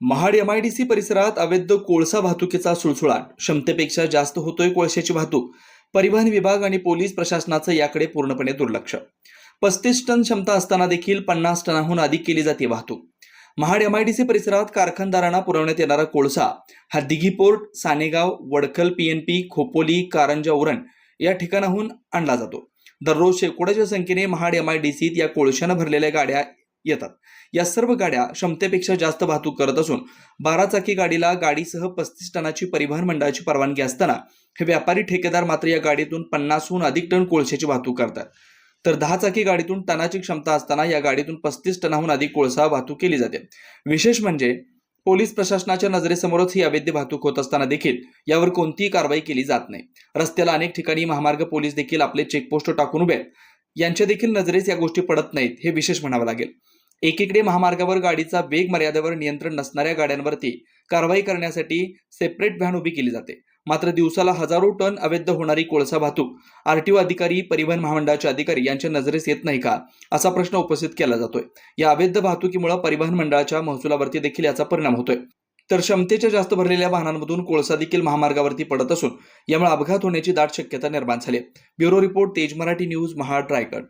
Mahad MIDC परिसरात अवैध कोळसा वाहतुकीचा सुळसुळाट. क्षमतेपेक्षा जास्त होतोय कोळशाची वाहतूक. परिवहन विभाग आणि पोलीस प्रशासनाचं याकडे पूर्णपणे दुर्लक्ष. पस्तीस टन क्षमता असताना देखील पन्नास टनाहून अधिक केली जाते वाहतूक. महाड एमआयडीसी परिसरात कारखानदारांना पुरवण्यात येणारा कोळसा हा दिघी पोर्ट सानेगाव वडखल पीएनपी खोपोली कारंजा उरण या ठिकाणाहून आणला जातो. दररोज शेकोड्याच्या संख्येने महाड एम आयडीसीत या कोळशानं भरलेल्या गाड्या येतात. या सर्व गाड्या क्षमतेपेक्षा जास्त वाहतूक करत असून बारा चाकी गाडीला गाडीसह पस्तीस टनाची परिवहन मंडळाची परवानगी असताना हे व्यापारी ठेकेदार मात्र या गाडीतून पन्नासहून अधिक टन कोळशाची वाहतूक करतात. तर दहा चाकी गाडीतून टनाची क्षमता असताना या गाडीतून पस्तीस टनाहून अधिक कोळसा वाहतूक केली जाते. विशेष म्हणजे पोलीस प्रशासनाच्या नजरेसमोरच ही अवैध वाहतूक होत असताना देखील यावर कोणतीही कारवाई केली जात नाही. रस्त्याला अनेक ठिकाणी महामार्ग पोलीस देखील आपले चेकपोस्ट टाकून उभे आहेत. यांच्या देखील नजरेस या गोष्टी पडत नाहीत हे विशेष म्हणावं लागेल. एकीकडे महामार्गावर गाडीचा वेग मर्यादेवर नियंत्रण नसणाऱ्या गाड्यांवरती कारवाई करण्यासाठी सेपरेट व्हॅन उभी केली जाते. मात्र दिवसाला हजारो टन अवैध होणारी कोळसा वाहतूक आरटीओ अधिकारी परिवहन महामंडळाचे अधिकारी यांच्या नजरेस येत नाही का असा प्रश्न उपस्थित केला जातोय. या अवैध वाहतुकीमुळे परिवहन मंडळाच्या महसुलावरती देखील याचा परिणाम होतोय. तर क्षमतेच्या जास्त भरलेल्या वाहनांमधून कोळसा देखील महामार्गावरती पडत असून यामुळे अपघात होण्याची दाट शक्यता निर्माण झाली आहे. ब्युरो रिपोर्ट तेज मराठी न्यूज महाड रायगड.